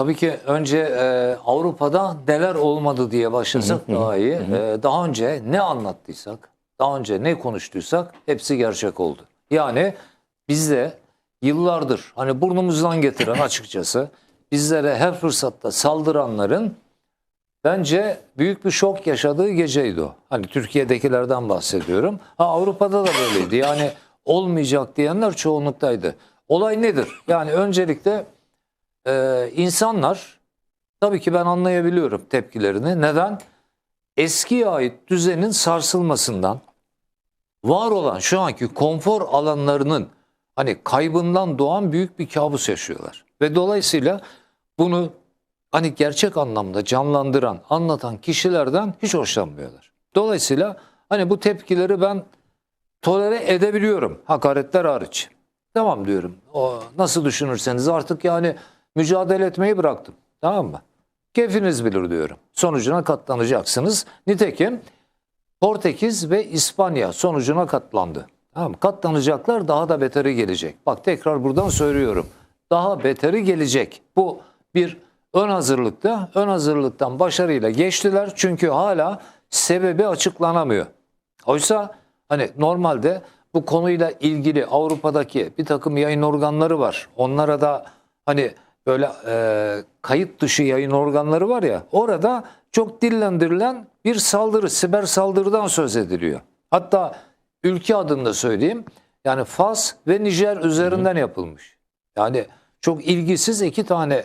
Tabii ki önce e, Avrupa'da neler olmadı diye başlasak daha iyi. E, daha önce ne anlattıysak, daha önce ne konuştuysak hepsi gerçek oldu. Yani bizde yıllardır hani burnumuzdan getiren açıkçası bizlere her fırsatta saldıranların bence büyük bir şok yaşadığı geceydi o. Hani Türkiye'dekilerden bahsediyorum. Ha Avrupa'da da böyleydi. Yani olmayacak diyenler çoğunluktaydı. Olay nedir? Yani öncelikle e, insanlar tabii ki ben anlayabiliyorum tepkilerini. Neden? Eskiye ait düzenin sarsılmasından var olan şu anki konfor alanlarının hani kaybından doğan büyük bir kabus yaşıyorlar. Ve dolayısıyla bunu hani gerçek anlamda canlandıran, anlatan kişilerden hiç hoşlanmıyorlar. Dolayısıyla hani bu tepkileri ben tolere edebiliyorum hakaretler hariç. Tamam diyorum. O nasıl düşünürseniz artık yani mücadele etmeyi bıraktım. Tamam mı? Keyfiniz bilir diyorum. Sonucuna katlanacaksınız. Nitekim Portekiz ve İspanya sonucuna katlandı. Tamam mı? Katlanacaklar daha da beteri gelecek. Bak tekrar buradan söylüyorum. Daha beteri gelecek. Bu bir ön hazırlıkta. Ön hazırlıktan başarıyla geçtiler. Çünkü hala sebebi açıklanamıyor. Oysa hani normalde bu konuyla ilgili Avrupa'daki bir takım yayın organları var. Onlara da hani böyle e, kayıt dışı yayın organları var ya orada çok dillendirilen bir saldırı, siber saldırıdan söz ediliyor. Hatta ülke adında söyleyeyim yani Fas ve Nijer üzerinden yapılmış. Yani çok ilgisiz iki tane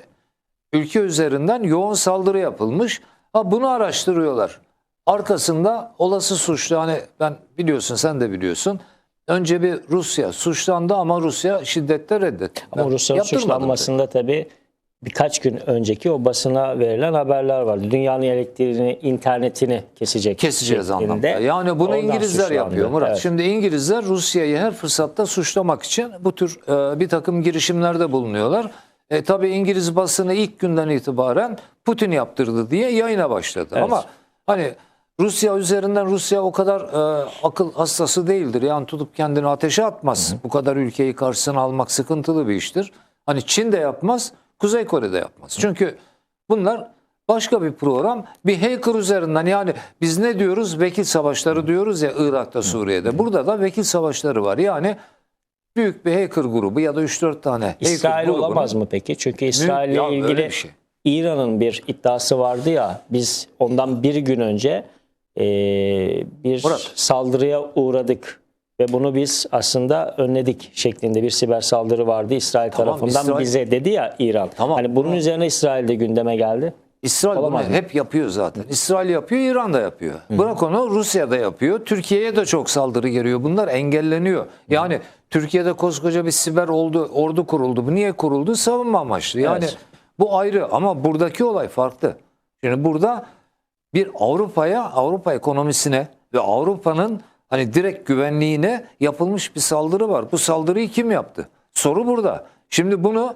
ülke üzerinden yoğun saldırı yapılmış. Ha bunu araştırıyorlar. Arkasında olası suçlu hani ben biliyorsun sen de biliyorsun. Önce bir Rusya suçlandı ama Rusya şiddetle reddetti. Ama yaptırmadım suçlanmasında tabii birkaç gün önceki o basına verilen haberler vardı. Dünyanın elektriğini, internetini kesecek. keseceğiz anlamda. Yani bunu Oradan İngilizler suçlandı. yapıyor Murat. Evet. Şimdi İngilizler Rusya'yı her fırsatta suçlamak için bu tür e, bir takım girişimlerde bulunuyorlar. E, tabii İngiliz basını ilk günden itibaren Putin yaptırdı diye yayına başladı. Evet. Ama hani Rusya üzerinden Rusya o kadar e, akıl hastası değildir. Yani tutup kendini ateşe atmaz. Bu kadar ülkeyi karşısına almak sıkıntılı bir iştir. Hani Çin de yapmaz, Kuzey Kore de yapmaz. Çünkü bunlar başka bir program. Bir hacker üzerinden yani biz ne diyoruz? Vekil savaşları diyoruz ya Irak'ta, Suriye'de. Burada da vekil savaşları var. Yani büyük bir hacker grubu ya da 3-4 tane İsrail grubunun- olamaz mı peki? Çünkü Ya İsrail'le öyle ilgili şey. İran'ın bir iddiası vardı ya biz ondan bir gün önce eee, bir Murat. saldırıya uğradık ve bunu biz aslında önledik şeklinde bir siber saldırı vardı İsrail Tamam, tarafından İsrail- bize dedi ya İran. Tamam, hani bunun tamam. üzerine İsrail de gündeme geldi. İsrail bunu Olamaz mı? hep yapıyor zaten. İsrail yapıyor, İran da yapıyor. Bırak onu Rusya da yapıyor. Türkiye'ye de çok saldırı geliyor. Bunlar engelleniyor. Yani Türkiye'de koskoca bir siber oldu, ordu kuruldu. Bu niye kuruldu? Savunma amaçlı. Yani Evet. bu ayrı ama buradaki olay farklı. Şimdi burada bir Avrupa'ya, Avrupa ekonomisine ve Avrupa'nın hani direkt güvenliğine yapılmış bir saldırı var. Bu saldırıyı kim yaptı? Soru burada. Şimdi bunu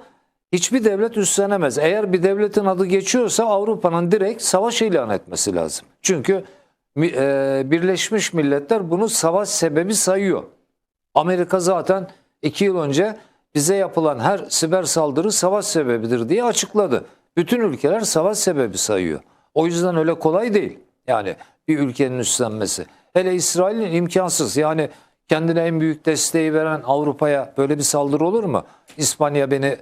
hiçbir devlet üstlenemez. Eğer bir devletin adı geçiyorsa Avrupa'nın direkt savaş ilan etmesi lazım. Çünkü e, Birleşmiş Milletler bunu savaş sebebi sayıyor. Amerika zaten iki yıl önce bize yapılan her siber saldırı savaş sebebidir diye açıkladı. Bütün ülkeler savaş sebebi sayıyor. O yüzden öyle kolay değil. Yani bir ülkenin üstlenmesi. Hele İsrail'in imkansız. Yani kendine en büyük desteği veren Avrupa'ya böyle bir saldırı olur mu? İspanya beni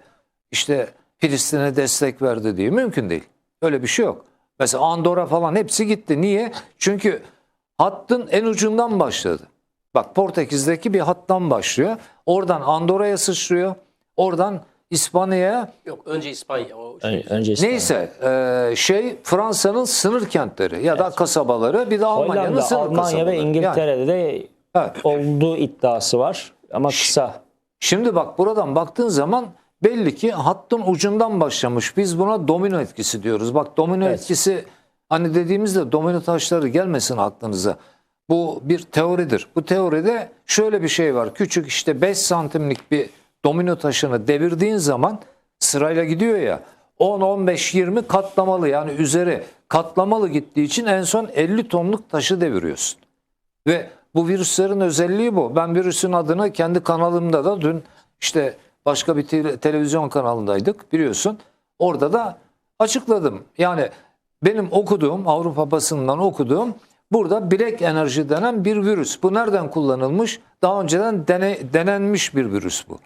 işte Filistin'e destek verdi diye mümkün değil. Öyle bir şey yok. Mesela Andorra falan hepsi gitti. Niye? Çünkü hattın en ucundan başladı. Bak Portekiz'deki bir hattan başlıyor. Oradan Andorra'ya sıçrıyor. Oradan İspanya'ya Yok önce İspanya. O şey. Ön- Önce İsrail. neyse e, şey Fransa'nın sınır kentleri ya da kasabaları bir de Almanya'nın Hollanda, sınır Almanya kasabaları. ve Yani, İngiltere'de de evet. olduğu iddiası var ama kısa. Şimdi bak buradan baktığın zaman belli ki hattın ucundan başlamış. Biz buna domino etkisi diyoruz. Bak domino Evet. etkisi hani dediğimizde domino taşları gelmesin aklınıza. Bu bir teoridir. Bu teoride şöyle bir şey var. Küçük işte 5 santimlik bir domino taşını devirdiğin zaman sırayla gidiyor ya 10, 15, 20 katlamalı yani üzeri katlamalı gittiği için en son 50 tonluk taşı deviriyorsun. Ve bu virüslerin özelliği bu. Ben virüsün adını kendi kanalımda da dün işte başka bir tele- televizyon kanalındaydık biliyorsun. Orada da açıkladım. Yani benim okuduğum Avrupa basınından okuduğum burada bilek enerji denen bir virüs. Bu nereden kullanılmış? Daha önceden dene- denenmiş bir virüs bu.